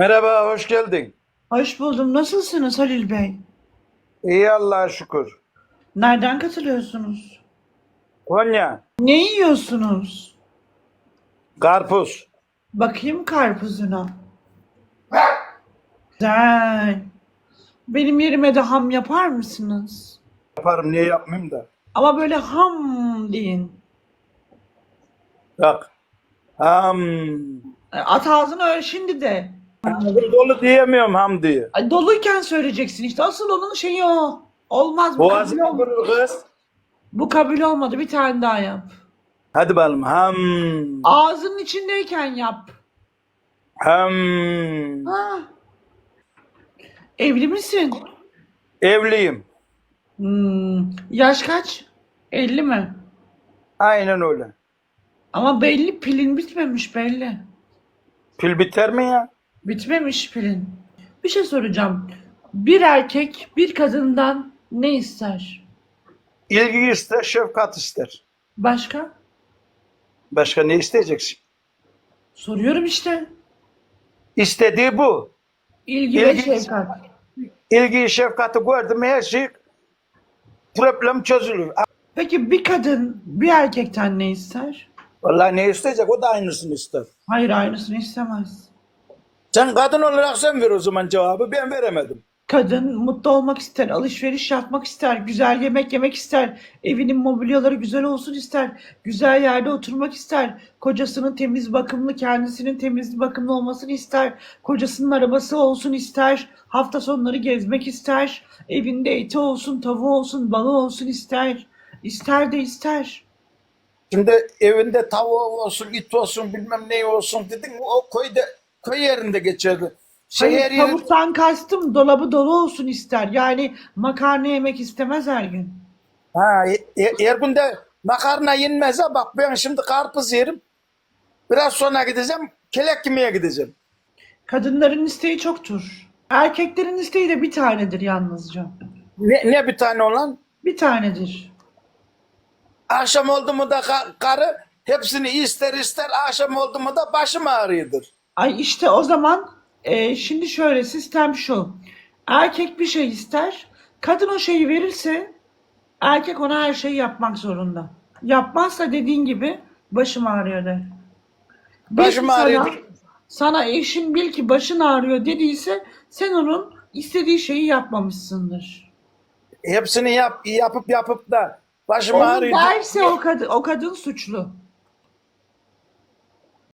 Merhaba, hoş geldin. Hoş buldum. Nasılsınız Halil Bey? İyi Allah'a şükür. Nereden katılıyorsunuz? Konya, Ne yiyorsunuz? karpuz. Bakayım karpuzuna. Güzel. Benim yerime de ham yapar mısınız? Yaparım, niye yapmayayım da. Ama böyle ham deyin. Bak. Ham. E, At ağzını öyle şimdi de. Ağzım dolu diyemiyorum ham diye. Ay, doluyken söyleyeceksin işte. Asıl onun şeyi o. Olmaz bu kabul Boğazım olmadı. kurur kız. Bu kabul olmadı. Bir tane daha yap. Hadi bakalım. Ham. Ağzının içindeyken yap. Ham. Ha. Evli misin? Evliyim. Hmm, yaş kaç? 50 mi? Aynen öyle. Ama belli pilin bitmemiş belli. Pil biter mi ya? Bitmemiş pilin. Bir şey soracağım. Bir erkek bir kadından ne ister? İlgi ister, şefkat ister. Başka? Başka ne isteyeceksin? Soruyorum işte. İstediği bu. İlgi ve İlgi- şefkat. İlgiyi, şefkati gördüm her şey problem çözülür. Peki bir kadın bir erkekten ne ister? Vallahi ne isteyecek o da aynısını ister. Hayır aynısını istemez. Sen kadın olarak sen ver o zaman cevabı ben veremedim. Kadın mutlu olmak ister, alışveriş yapmak ister, güzel yemek yemek ister, evinin mobilyaları güzel olsun ister, güzel yerde oturmak ister, kocasının temiz bakımlı, kendisinin temiz bakımlı olmasını ister, kocasının arabası olsun ister, hafta sonları gezmek ister, evinde eti olsun, tavuğu olsun, balığı olsun ister, ister de ister. Şimdi evinde tavuğu olsun, it olsun, bilmem ne olsun dedin o köyde köy yerinde geçerdi. Şehir Hayır, yeri tavuktan kastım dolabı dolu olsun ister. Yani makarna yemek istemez her gün. ha, e- e- her günde makarna yenmez ha bak ben şimdi karpuz yerim. Biraz sonra gideceğim kelek yemeye gideceğim. Kadınların isteği çoktur. Erkeklerin isteği de bir tanedir yalnızca. Ne, ne bir tane olan? Bir tanedir. Akşam oldu mu da ka- karı hepsini ister ister akşam oldu mu da başım ağrıyordur. Ay işte o zaman e, şimdi şöyle sistem şu. Erkek bir şey ister. Kadın o şeyi verirse erkek ona her şeyi yapmak zorunda. Yapmazsa dediğin gibi başım ağrıyor der. Başım sana- ağrıyordur. Sana eşin bil ki başın ağrıyor dediyse sen onun istediği şeyi yapmamışsındır. Hepsini yap, yapıp yapıp da başım Onu ağrıyor. derse o kadın, o kadın suçlu.